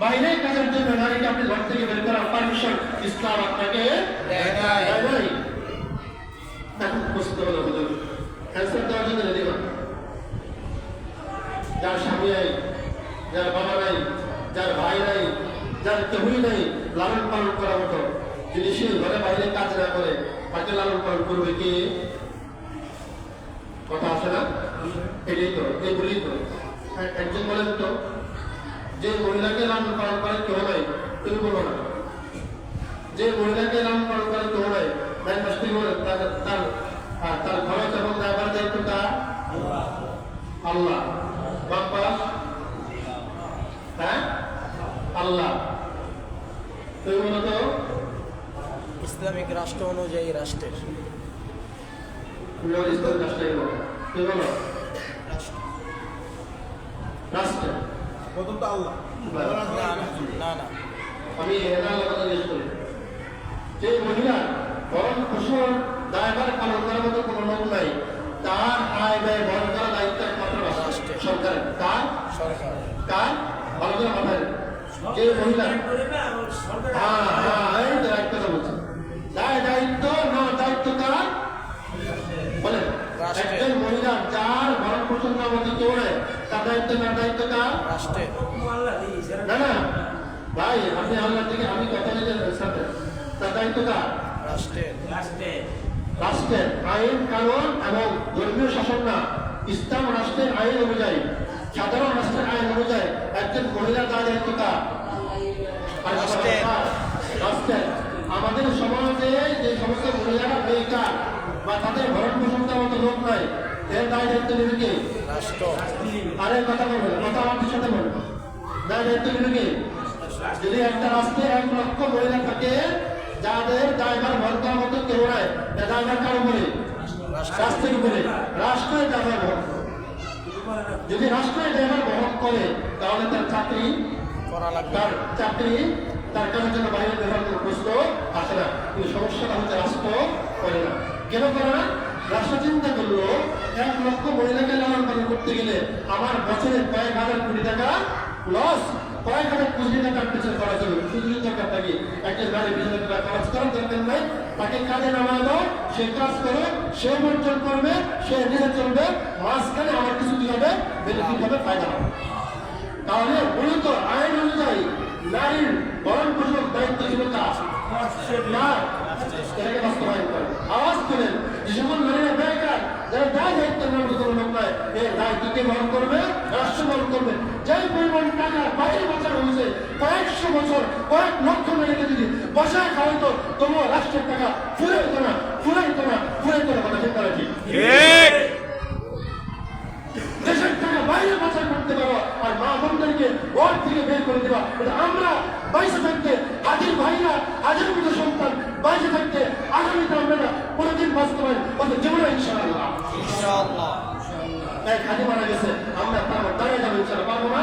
বাইরে কাজের জন্য নারীকে আপনি ঘর থেকে বের করার পারমিশন ইসলাম আপনাকে দেয় নাই। এখন প্রশ্ন হলো হুজুর। ক্যান্সার দেওয়ার জন্য রেডি না যার স্বামী নাই যার বাবা নাই যার ভাই নাই যার কেউই নাই লালন পালন করার মতো। যদি সে ঘরে বাইরে কাজ না করে তাকে লালন পালন করবে কি? কথা আছে না? এটাই তো এগুলি তো। একজন বলেন তো। যে মহিলাকে পালন করে কেউ নাই তুমি বলো না। যে মহিলাকে পালন করে কেউ নাই তাই মাস্তি তার তার আর তার খরচ এবং দায়িত্ব আল্লাহ। হ্যাঁ? আল্লাহ। তুমি বলো তো? ইসলামিক রাষ্ট্র অনুযায়ী রাষ্ট্রের। তুমি বলো ইসলাম রাষ্ট্রের তুমি বলো। রাষ্ট্র। প্রথম তো আল্লাহ। না না, আমি যে মহিলা ভরণ পোষণ দায়ভার পালন করার মতো কোনো লোক নাই তার আয় ব্যয় বহন করার দায়িত্ব একমাত্র সরকারের। তার সরকার। কার ভালো করে মাথায় যে মহিলা হ্যাঁ হ্যাঁ এই এক বলছি দায় দায়িত্ব না দায়িত্ব কার? বলেন। রাষ্ট্রের। একজন মহিলা যার ভরণ পোষণ মতো কেউ তার দায়িত্ব না দায়িত্ব কার? রাষ্ট্রের। না না ভাই আপনি আল্লাহ থেকে আমি কথা বলে সাথে তার দায়িত্ব কার? রাষ্ট্রের। রাষ্ট্রের। আইন কানুন এবং ধর্মীয় শাসন না। ইসলাম রাষ্ট্রের আইন অনুযায়ী সাধারণ রাষ্ট্রের আইন অনুযায়ী একজন মহিলার দায় দায়িত্ব কার? রাষ্ট্রের। রাষ্ট্রের। আমাদের সমাজে যে সমস্ত মহিলারা বেকার বা তাদের ভরণ পোষণ লোক নাই এর দায় দায়িত্ব নেবে কে? রাষ্ট্র। আরে কথা বলবেন কথা আমাদের সাথে বলবেন দায় দায়িত্ব নেবে কে যদি একটা রাষ্ট্রে এক লক্ষ মহিলা থাকে যাদের ড্রাইভার ভর করার মতো কেউ নাই ড্রাইভার কার উপরে? রাষ্ট্রের। উপরে। রাষ্ট্রের ড্রাইভার করে। যদি রাষ্ট্রের ড্রাইভার বহন করে তাহলে তার চাকরি তার চাকরি তার কাজের জন্য বাইরে কোনো প্রশ্ন আসে না। কিন্তু সমস্যাটা হচ্ছে রাষ্ট্র করে না। কেন করে না? রাষ্ট্র চিন্তা করল এক লক্ষ মহিলাকে লালন পালন করতে গেলে আমার বছরে কয়েক হাজার কোটি টাকা লস কয়েক হাজার কোটি টাকা পিছনে খরচ হবে। শুধু দরকার থাকে একজন গাড়ি পিছনে টাকা খরচ করার দরকার নাই। তাকে কাজে নামায় দাও সে কাজ করে সে উপার্জন করবে সে নিজে চলবে মাঝখানে আমার কিছু কি হবে বেনিফিট হবে ফায়দা হবে। তাহলে মূলত আইন অনুযায়ী নারীর ভরণ পোষণ দায়িত্ব ছিল না এটাকে বাস্তবায়ন করে আওয়াজ করেন যে সকল নারীরা যারা দায় দায়িত্ব নেওয়ার মতো কোনো লোক নয় এই বহন করবে রাষ্ট্র বহন করবে। যে পরিমাণ টাকা বাইরে বছর হয়েছে কয়েকশো বছর কয়েক লক্ষ নারীকে যদি বসায় খাওয়াইতো তবুও রাষ্ট্রের টাকা ফুরে হতো না ফুরে হতো না ফুরে হতো না কথা দেশের টাকা বাইরে পাচার করতে পারো আর মা বোনদেরকে ওয়ার্ড থেকে বের করে দেওয়া এটা আমরা বাইশে থাকতে হাজির ভাইরা হাজির মতো সন্তান বাইশে থাকতে আগামীতে আমরা না কোনোদিন বাস্তবায়ন করতে জীবনে ইনশাআল্লাহ ইনশাআল্লাহ। এক হাজি মারা গেছে। আমরা তার দাঁড়িয়ে যাব ইনশাআল্লাহ। পারব না?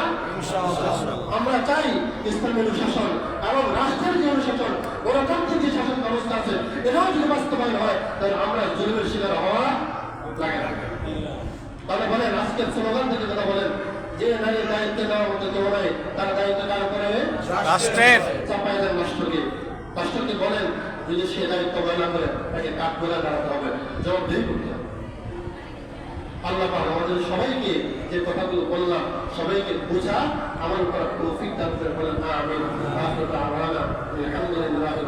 আমরা চাই ইসলামী অনুশাসন এবং রাষ্ট্রের যে অনুশাসন গণতান্ত্রিক যে শাসন ব্যবস্থা আছে এটাও যদি বাস্তবায়ন হয় তাহলে আমরা জুলুমের শিকার হওয়া লাগে না। তাহলে বলেন আজকের স্লোগান থেকে কথা বলেন যে নারী দায়িত্ব দেওয়ার মতো কেউ নাই তার দায়িত্ব কার উপরে? রাষ্ট্রের। চাপাই দেন রাষ্ট্রকে। রাষ্ট্রকে বলেন যদি সে দায়িত্ব বয়না করে তাকে কাঠ করে দাঁড়াতে হবে। জবাবদেহি করতে হবে আল্লাহ আমাদের সবাইকে যে কথাগুলো বললাম, সবাইকে বোঝা আমার করার তৌফিক দান করে বলেন, আমিন। আলহামদুলিল্লাহি